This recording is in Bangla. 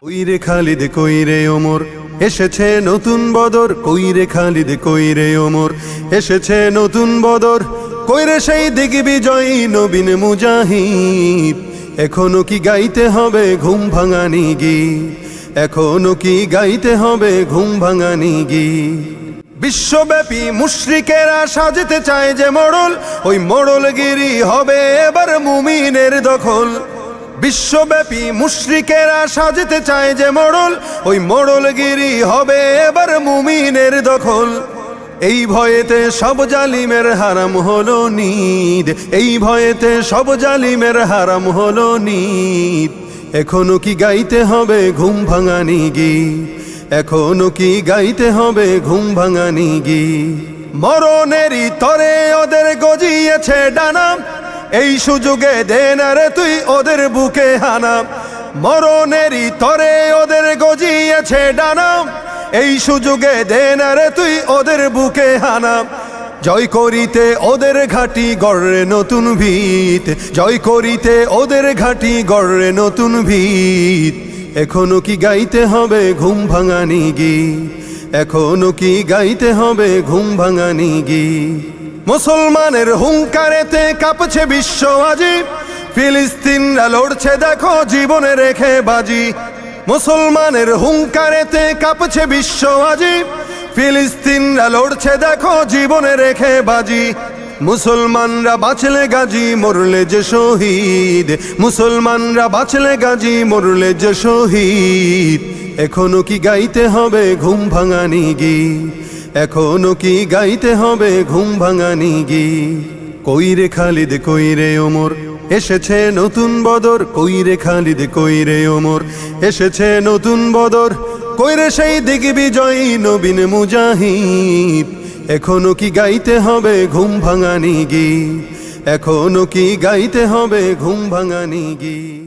কইরে খালিদ কইরে ওমর? এসেছে নতুন বদর কইরে খালিদ কইরে ওমর? এসেছে নতুন বদর কইরে সেই দিগ বিজয়ী নবীন মুজাহিদ? এখনও কি গাইতে হবে ঘুম ভাঙানি গীত? এখনও কি গাইতে হবে ঘুম ভাঙানি গীত? বিশ্বব্যাপী মুশ্রিকেরা সাজতে চায় যে মোড়ল, ওই মোড়লগিরি হবে এবার মুমিনের দখল। বিশ্বব্যাপী মুশরিকেরা সাজতে চায় যে মোড়ল, ওই মোড়লগিরি হবে এবার মুমিনের দখল। এই ভয়েতে সব জালিমের হারাম হলো নিদ, এই ভয়েতে সব জালিমের হারাম হলো নিদ। এখনও কি গাইতে হবে ঘুম ভাঙানি গীত? এখনও কি গাইতে হবে ঘুম ভাঙানি গি? মরণেরই তরে ওদের গজিয়েছে ডানাম এই সুযোগে দে না রে তুই ওদের বুকে হানাম মরণেরই তরে ওদের গজিয়েছে ডানাম এই সুযোগে দে না রে তুই ওদের বুকে হানাম জয় করিতে ওদের ঘাটি গড়ে নতুন ভিত। জয় করিতে ওদের ঘাটি গড়ে নতুন ভিত। এখনও কি গাইতে হবে ঘুম ভাঙানি গি এখনও কি গাইতে হবে ঘুম ভাঙানি গি মুসলমানের হুঙ্কারেতে কাঁপছে বিশ্ব আজি। ফিলিস্তিনরা লড়ছে দেখো জীবনে রেখে বাজি। মুসলমানের হুঙ্কারেতে কাঁপছে বিশ্ব আজি। ফিলিস্তিনরা লড়ছে দেখো জীবনে রেখে বাজি। মুসলমানরা বাঁচলে গাজী মরলে যে শহীদ। মুসলমানরা বাঁচলে গাজী মরলে যে শহীদ। এখনও কি গাইতে হবে ঘুম ভাঙানি গি এখনও কি গাইতে হবে ঘুম ভাঙানি গি কইরে খালিদ কইরে ওমর? এসেছে নতুন বদর কইরে খালিদ কইরে ওমর? এসেছে নতুন বদর কইরে সেই দিগ বিজয়ী নবীন মুজাহিদ? এখনও কি গাইতে হবে ঘুম ভাঙানি গি এখনও কি গাইতে হবে ঘুম ভাঙানি গি